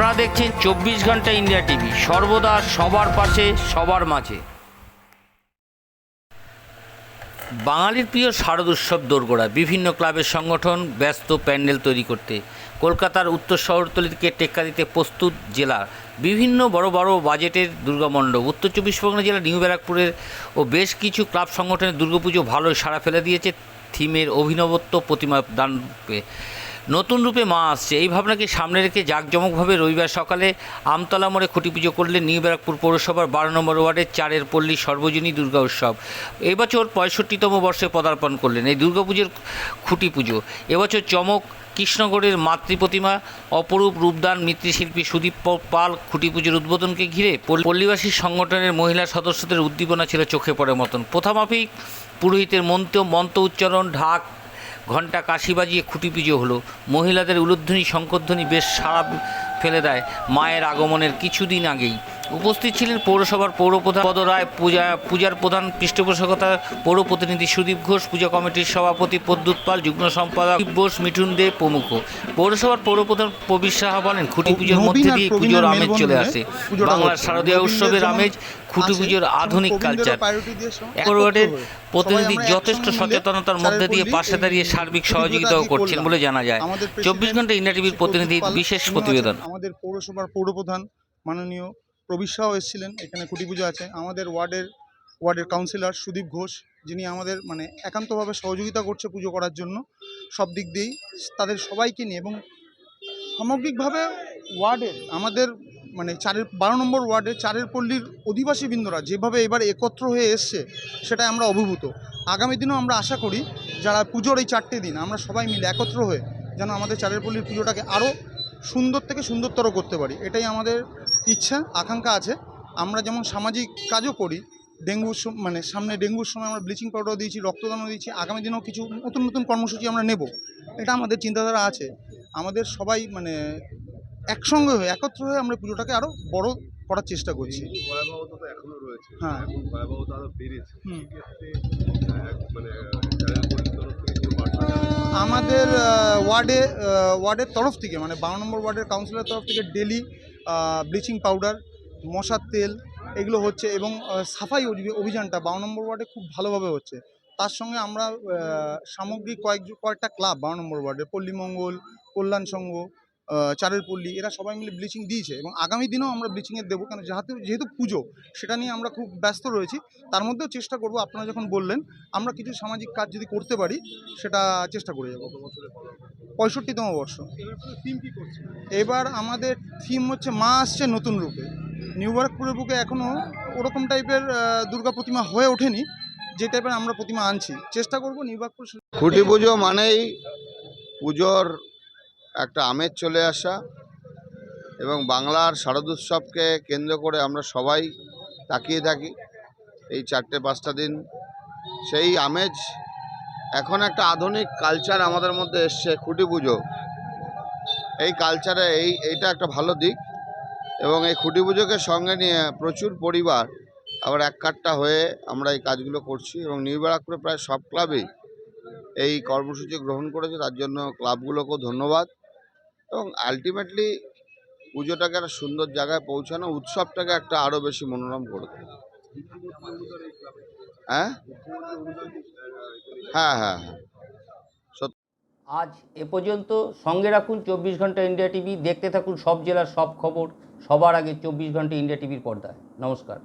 আপনারা দেখছেন চব্বিশ ঘণ্টা ইন্ডিয়া টিভি। সর্বদা সবার পাশে, সবার মাঝে। বাঙালির প্রিয় শারদ উৎসব দোরগোড়া। বিভিন্ন ক্লাবের সংগঠন ব্যস্ত প্যান্ডেল তৈরি করতে। কলকাতার উত্তর শহরতলিকে টেক্কা দিতে প্রস্তুত জেলা। বিভিন্ন বড় বড় বাজেটের দুর্গামণ্ডপ। উত্তর চব্বিশ পরগনা জেলা, নিউ ব্যারাকপুরের ও বেশ কিছু ক্লাব সংগঠনের দুর্গাপুজো ভালোই সাড়া ফেলে দিয়েছে। থিমের অভিনবত্ব প্রতিমা দান রূপে। নতুন রূপে মা আসছে। এই ভাবনাকে সামনে রেখে জাঁকজমকভাবে রবিবার সকালে আমতলা মোড়ে খুঁটি পুজো করলেন নিউ ব্যারাকপুর পৌরসভার বারো নম্বর ওয়ার্ডের চারের পল্লী সর্বজনী দুর্গা উৎসব। এবছর পঁয়ষট্টিতম বর্ষে পদার্পণ করলেন। এই দুর্গাপুজোর খুঁটি পুজো। এবছর চমক কৃষ্ণগড়ের মাতৃ প্রতিমা, অপরূপ রূপদান মৃৎশিল্পী সুদীপ পাল খুঁটি পুজোর উদ্বোধনকে ঘিরে পল- পল্লীবাসী সংগঠনের মহিলা সদস্যদের উদ্দীপনা ছিল চোখে পড়ার মতন। প্রথামাফিক পুরোহিতের মন্ত্র মন্ত্র উচ্চারণ, ঢাক ঘণ্টা কাশি বাজিয়ে খুঁটি পুজো হলো। মহিলাদের উলুধ্বনি, শঙ্করধ্বনি বেশ সারা ফেলে দেয় মায়ের আগমনের কিছুদিন আগেই। উপস্থিত ছিলেন পৌরসভার পৌরপ্রধান পদ রায় পূজা পূজার প্রধান পৃষ্ঠপোষকতা পৌর প্রতিনিধি সুদীপ ঘোষ পূজা কমিটির সভাপতি প্রদ্যুৎ পাল যুগ্ম সম্পাদক বোস মিঠুন দে প্রমুখ। পৌরসভার পৌরপ্রধান প্রবীর সাহা বলেন খুঁটি পুজোর মধ্যে দিয়ে পুজোর আমেজ চলে আসে। বাংলার শারদীয় উৎসবের আমেজ খুঁটি পুজোর আধুনিক কালচার একরোয়ার্ডের প্রতিনিধি যথেষ্ট সচেতনতার মধ্যে দিয়ে পাশে দাঁড়িয়ে সার্বিক সহযোগিতাও করছেন বলে জানা যায়। চব্বিশ ঘণ্টা ইন্ডিয়া টিভির প্রতিনিধি বিশেষ প্রতিবেদন। আমাদের পৌরসভার পৌরপ্রধান মাননীয় প্রবীর সাহাও এসেছিলেন, এখানে খুঁটি পুজো আছে। আমাদের ওয়ার্ডের ওয়ার্ডের কাউন্সিলর সুদীপ ঘোষ, যিনি আমাদের মানে একান্তভাবে সহযোগিতা করছে পুজো করার জন্য সব দিক দিয়েই। তাদের সবাইকে নিয়ে এবং সামগ্রিকভাবে ওয়ার্ডের, আমাদের মানে চারের, বারো নম্বর ওয়ার্ডে চারের পল্লীর অধিবাসী বৃন্দরা যেভাবে এবার একত্র হয়ে এসছে, সেটাই আমরা অভিভূত। আগামী দিনেও আমরা আশা করি যারা পুজোর এই চারটে দিন, আমরা সবাই মিলে একত্র হয়ে যেন আমাদের চারের পল্লীর পুজোটাকে আরও সুন্দর থেকে সুন্দরতর করতে পারি। এটাই আমাদের ইচ্ছা আকাঙ্ক্ষা আছে। আমরা যেমন সামাজিক কাজও করি ডেঙ্গুর মানে সামনে ডেঙ্গুর সময় আমরা ব্লিচিং পাউডার দিয়েছি রক্তদানও দিয়েছি আগামী দিনেও কিছু নতুন নতুন কর্মসূচি আমরা নেব। এটা আমাদের চিন্তাধারা আছে। আমাদের সবাই মানে একসঙ্গে হয়ে একত্র হয়ে আমরা পুজোটাকে আরও বড় করার চেষ্টা করছি। হ্যাঁ। মানে আমাদের ওয়ার্ডে ওয়ার্ডের তরফ থেকে মানে বারো নম্বর ওয়ার্ডের কাউন্সিলের তরফ থেকে ডেলি ব্লিচিং পাউডার, মশার তেল, এগুলো হচ্ছে এবং সাফাই অভি- অভিযানটা বারো নম্বর ওয়ার্ডে খুব ভালোভাবে হচ্ছে। তার সঙ্গে আমরা সামগ্রিক কয়েক কয়েকটা ক্লাব বারো নম্বর ওয়ার্ডে পল্লীমঙ্গল কল্যাণ সংঘ চারের পল্লী, এরা সবাই মিলে ব্লিচিং দিয়েছে এবং আগামী দিনেও আমরা ব্লিচিংয়ের দেবো। কেন? যেহেতু যেহেতু পুজো, সেটা নিয়ে আমরা খুব ব্যস্ত রয়েছি। তার মধ্যেও চেষ্টা করব, আপনারা যখন বললেন, আমরা কিছু সামাজিক কাজ যদি করতে পারি, সেটা চেষ্টা করে যাব। পঁয়ষট্টিতম বর্ষ। এবার আমাদের থিম হচ্ছে, মা আসছে নতুন রূপে। নিউ ব্যারাকপুরের বুকে এখনও ওরকম টাইপের দুর্গা প্রতিমা হয়ে ওঠেনি, যে টাইপের আমরা প্রতিমা আনছি। চেষ্টা করব নিউ ব্যারাকপুর খুঁটি পুজো মানেই পুজোর একটা আমেজ চলে আসা এবং বাংলার শারদোৎসবকে কেন্দ্র করে আমরা সবাই তাকিয়ে থাকি এই চারটে পাঁচটা দিন। সেই আমেজ এখন একটা আধুনিক কালচার আমাদের মধ্যে এসছে, খুঁটি পুজো। এই কালচারে এই, এইটা একটা ভালো দিক এবং এই খুঁটি পুজোকে সঙ্গে নিয়ে প্রচুর পরিবার আবার এক কাট্টা হয়ে আমরা এই কাজগুলো করছি এবং নিউ ব্যারাকপুরে প্রায় সব ক্লাবেই এই কর্মসূচি গ্রহণ করেছে। তার জন্য ক্লাবগুলোকেও ধন্যবাদ। এবং আলটিমেটলি পুজোটাকে একটা সুন্দর জায়গায় পৌঁছানো, উৎসবটাকে একটা আরও বেশি মনোরম করে তোলে। হ্যাঁ? হ্যাঁ হ্যাঁ হ্যাঁ। আজ এ পর্যন্ত সঙ্গে রাখুন চব্বিশ ঘণ্টা ইন্ডিয়া টিভি। দেখতে থাকুন সব জেলার সব খবর। সবার আগে চব্বিশ ঘণ্টা ইন্ডিয়া টিভির পর্দায়। নমস্কার।